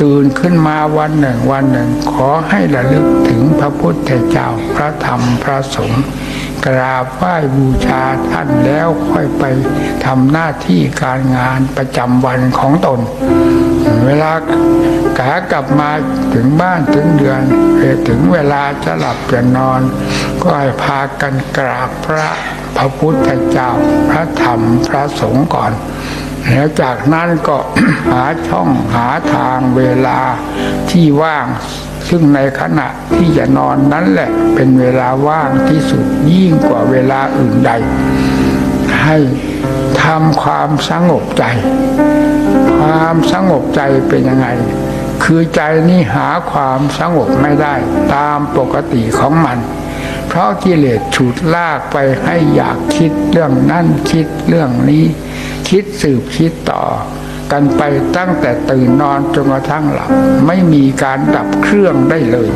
ตื่นขึ้นมาวันหนึ่งวันหนึ่ง ขอให้ระลึกถึงพระพุทธเจ้าพระธรรมพระสงฆ์ กราบไหว้บูชาท่านแล้วค่อยไปทำหน้าที่การงานประจำวันของตน เวลากากลับมาถึงบ้านถึงเดือนถึงเวลาจะหลับจะนอน ก็ให้พากันกราบพระพระพุทธเจ้าพระธรรมพระสงฆ์ก่อนแล้วจากนั้นก็หาช่องหาทางเวลาที่ว่าง ซึ่งในขณะที่จะนอนนั้นแหละ เป็นเวลาว่างที่สุดยิ่งกว่าเวลาอื่นใด ให้ทำความสงบใจ ความสงบใจเป็นยังไง คือใจนี่หาความสงบไม่ได้ตามปกติของมันเพราะกิเลสฉุดลากไปให้อยากคิดเรื่องนั่นคิดเรื่องนี้ คิดสืบคิดต่อ กันไปตั้งแต่ตื่นนอนจนกระทั่งหลับไม่มีการดับเครื่องได้เลย